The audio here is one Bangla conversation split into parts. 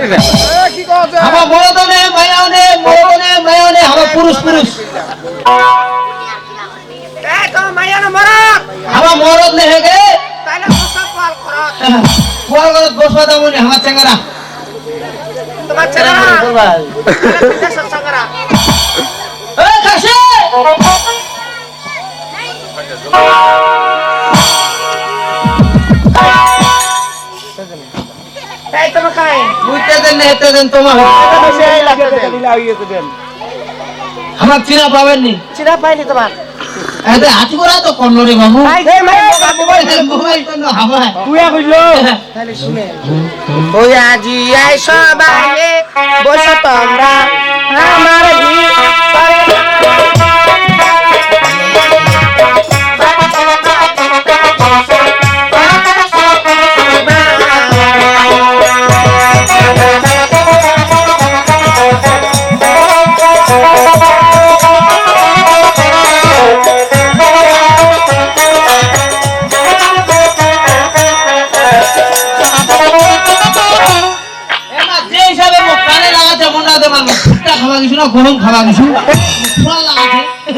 আমার মরদনে মায়ানে মরদনে মায়ানে আমার পুরুষ পুরুষ। আমার মরদ নে হেগে কোয়াল গলত বসবা দামনি আমার চেঙ্গারা এ কাশে! বুঝতে দেন না হেতে দেন তোমার আমার চিনা পাবেননি। চিনা পাইনি তোমার। এতে হাতি করা তো করল বাবু। আই হে মাই মোবাইল এতে মোবাইল তো তাহলে শুনে। ওই আজি আই সবাই বসে তোমরা। আমার এমা না গরম খাবার কিছু ফুল লাগাতে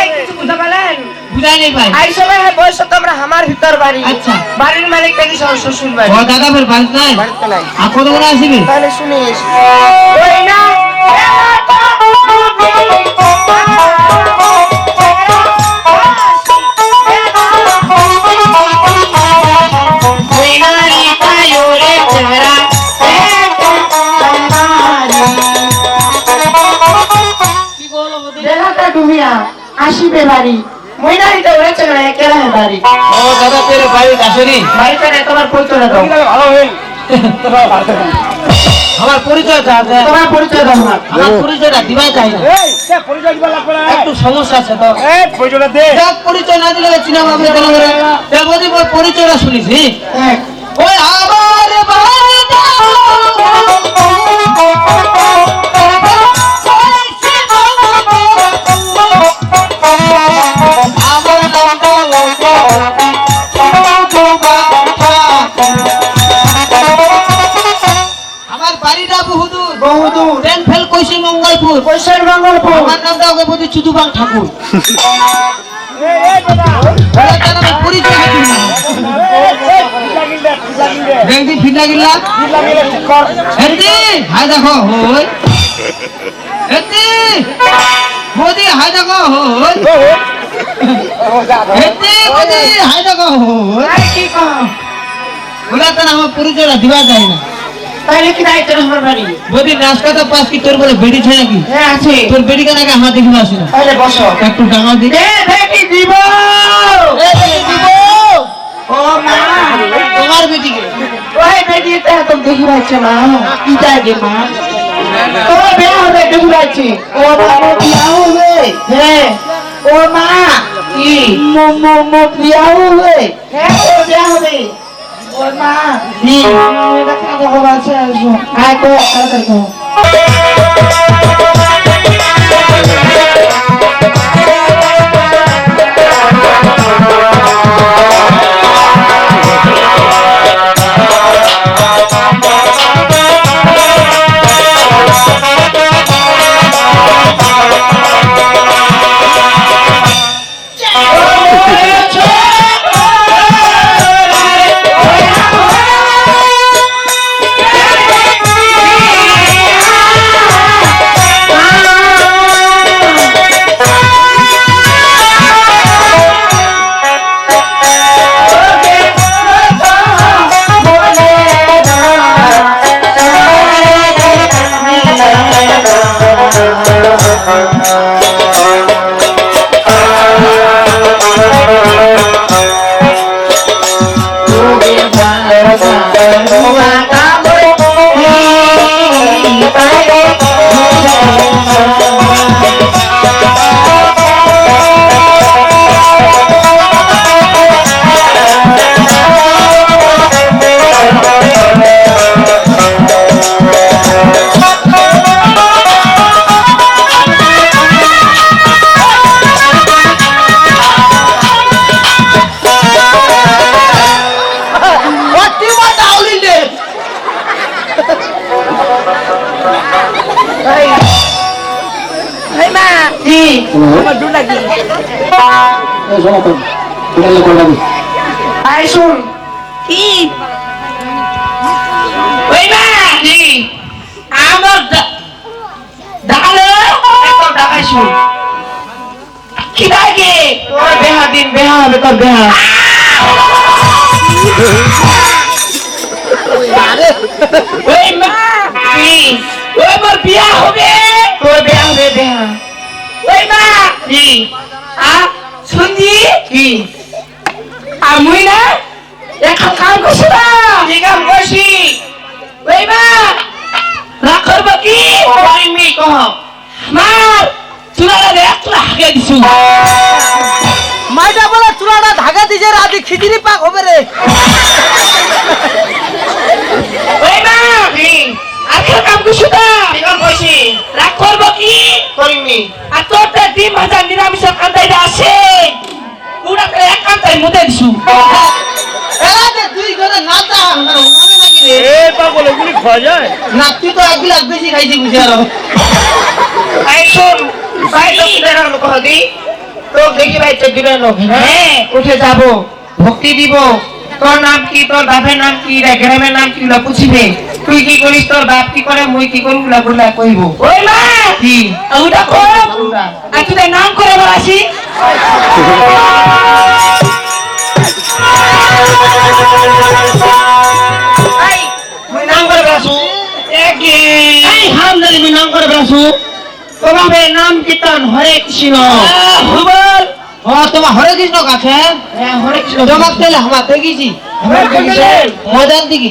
এই কিছু বুঝতে পারলেন? বুঝাই নেই ভাই। আই সবাই বসে তোমরা আমার ভিতর বাড়ি। আচ্ছা। বাড়ির মালিক নাকি শ্বশুর বাড়ি ও দাদা ফের বাড়িতে নাই? বাড়িতে নাই। আর কত করে আসিবি? তাহলে শুনিস। ওই না বাড়ি। মহিলারিটা উড়েছে না একেলা বাড়ি। ও দাদা তেরে বাড়ি আসেনি? বাড়িতে তোমার পরিচয় দাও। ভালো হইল আমার পরিচয় আছে তোমার পরিচয় দাও। আমার আমার পরিচয়টা দিবাই চাই না? এই পরিচয় দিবা লাগবে না? একটু সমস্যা আছে তো। এই পরিচয়টা দে। দেখ পরিচয় না দিলে চিনা কেন করে পরিচয়টা শুনিস? ওই আমার মঙ্গলপুর আমার নামটা ওকে বলছি চুদুবাং ঠাকুর। পরিচয় দিবা যায় না। তাহলে কি দায়িত্ব আমার বাড়ি? বদি নাচকাতা পাস কি? তোর বলে বেড়ি ছে নাকি? হ্যাঁ আছে। তোর বেড়ি কেন আগে আমার দেখিবা আসে তাহলে বসো। একটু টাঙাও দি। এ বেটি দিব! ও মা! তোমার বেটিকে? ওই বেটি তে তুমি দেখি পাচ্ছ না কি জাগে মা? তোমার বিয়ে হবে দেখি পাচ্ছি। ও মা মো হবে। হ্যাঁ। ও মা কি? মো মো মো হবে। হ্যাঁ ও বিয়া হবে। ওর মা Thank you. Bye. শুন কি? ওই কি আমার দা- দাঁড়াল একদম ঢাকায় শুন কি লাগে তোর বেহা দিন বেহা হবে। তোর বেহা ওই মা ওই মোর বিয়া হবে তোর বেহা হবে বেহা ওই মা কি আ শুনছি কি আমি না এখন কাম করছি না ঠিক আছে বসি ওই মা রাগ করব কি কইমি কহ মার চুলাটা চুলা হাগে দিছু মাইটা বলে চুলাটা ধাগা দিছে রাজি খিচুড়ি পাক হবে রে। ওই মা কি আজকে কাম করছি না আছে বসি রাগ করব কি? কইমি আর তোর তো ডিম ভাজা নিরামিষের কান্দাইটা আছে পুরা করে এক কান্দাই মুদে দিছু। এলাতে দুই করে নাচা আমার উনাবে নাকি রে? এ পাগল ওগুলি খাওয়া যায়? না তুই তো এক গ্লাস বেশি খাইছি বুঝে আর। আই শুন ভাই তো কিনার লোক হদি তো দেখি ভাই তো দিবেন লোক হ্যাঁ? উঠে যাব ভক্তি দিব। তোর নাম কি তোর বাপের নাম কি রে গ্রামের নাম কি গুলা পুছিবে তুই কি করিস? তোর বাপ কি করে? মুই কি করি গুলা গুলা কইব। ওই মা! কি? ওটা কর আর তুই নাম করে বলাসি? মুই নাম করে একে। এই নাম করে বেড়াছু তোমাবে নাম কীর্তন হরে কৃষ্ণ। হুবল ও তোমার হরে কৃষ্ণ কাছে? হ্যাঁ হরে কৃষ্ণ। জমাক তেলে আমার দেখেছি ময়দান দিকে।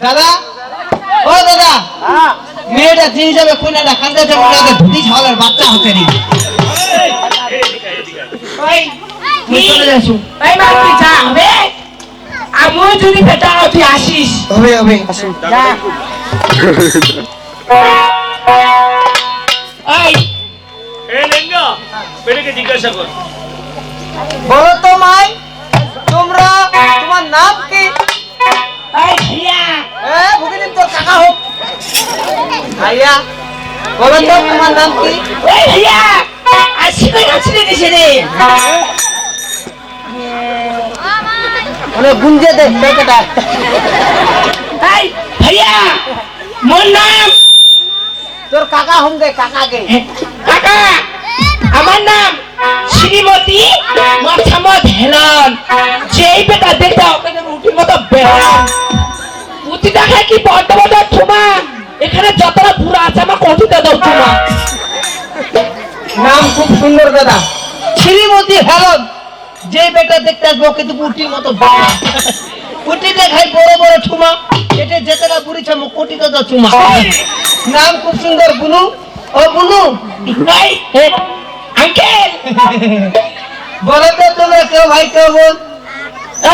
দাদা ও দাদা মেয়েটা যে হিসাবে কইনাটা কান্দে আগে ধুতি ছাওয়ালের বাচ্চা হতে নি ওই মুই চলে যাইছু ওই মা তুই যা হবে আমি যদি বেটা তুই আসিস। হবে হবে। আসুন বেটাকে জিজ্ঞাসা কর। বলো তো মাই তোমরা তোমার নাম কি? তোর কাকা হোক। ভাইয়া বলো তো তোমার নাম কি? ভাইয়া মানে গুঞ্জে দে বেটা এই ভাইয়া মোর নাম। তোর কাকা হোম দে কাকাকে কাকা আমার নাম শ্রীমতী মাথামত হেলন। যেই বেটা দেখতে ওখানে রুটির মতো বেড়ান পুঁতি দেখে কি বড্ড বড্ড ঠুমা। এখানে যতটা বুড়া আছে আমার কটিতে দাও ঠুমা। নাম খুব সুন্দর দাদা। শ্রীমতী হেলন যে বেটা দেখতে আসব কিন্তু পুটির মতো বাবা পুটি দেখাই বড় বড় ঠুমা। এটা যেতেটা বুড়িছে মো কোটিতে তো চুমা। নাম খুব সুন্দর বুনু। ও বুনু। এই আঙ্কেল। বলো তো তোমরা কেউ ভাই কেউ বোন।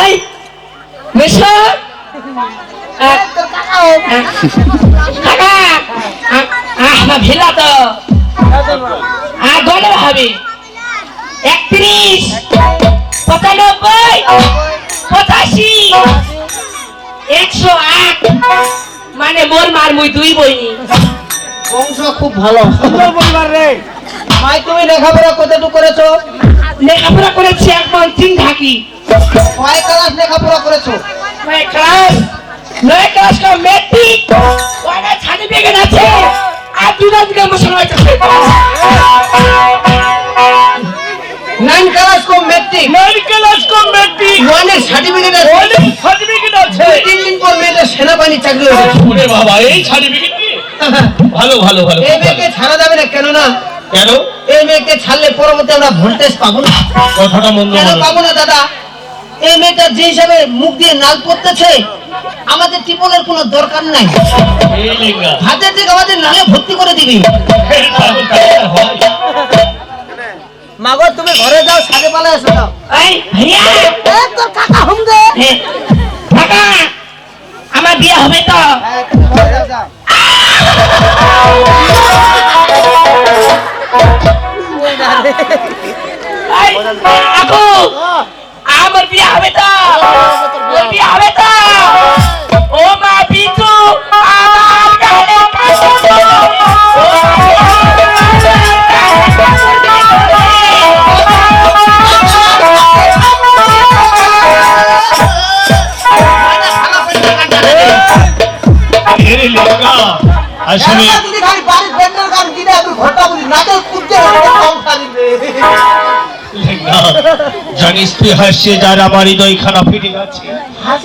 এই মিশা। তোর কাকা হোক কাকা আহ না ভিলা তো। আ গলে হবে। একত্রিশ। পঁচানব্বই। পঁচাশি। একশো আট। মানে মোর মার মুই দুই বইনি। বংশ খুব ভালো। সুন্দর পরিবার রে? মাই তুমি লেখাপড়া কতটুকু করেছ? লেখাপড়া করেছি একদম তিন ঢাকি। কয় ক্লাস লেখাপড়া করেছ? নয় ক্লাস? নয় ক্লাস কা মেট্রিক ওনা সার্টিফিকেট আছে? আর দুটা দিকে মশলা হয়েছে নাইন ক্লাস কম মেট্রিক মেডিকেল কম ওয়ানের সার্টিফিকেট আছে. সার্টিফিকেট আছে. তিন দিন পর সেনাবাহিনী চাকরি ওরে বাবা এই সার্টিফিকেট কি? ভালো ভালো ভালো এই মেয়েকে ছাড়া যাবে না কেন না কেন? এই মেয়েকে ছাড়লে পরবর্তী আমরা ভোল্টেজ পাবো না। কথাটা মন্দ কেন পাবো না দাদা? এই মেয়েটা যে হিসাবে মুখ দিয়ে নাল পড়তেছে আমাদের টিপলের কোনো দরকার নাই। হাতের দিকে আমাদের নালে ভর্তি করে দিবি। মাগো তুমি ঘরে যাও সাথে পালা এসো যাও। তোর কাকা হুম দে। কাকা আমার বিয়ে হবে তো? আমার বিয়ে হবে তো? বিয়ে হবে আমি জানিস তুই হাসছে যারা বাড়ি হৃদয় ফিরে গেছে।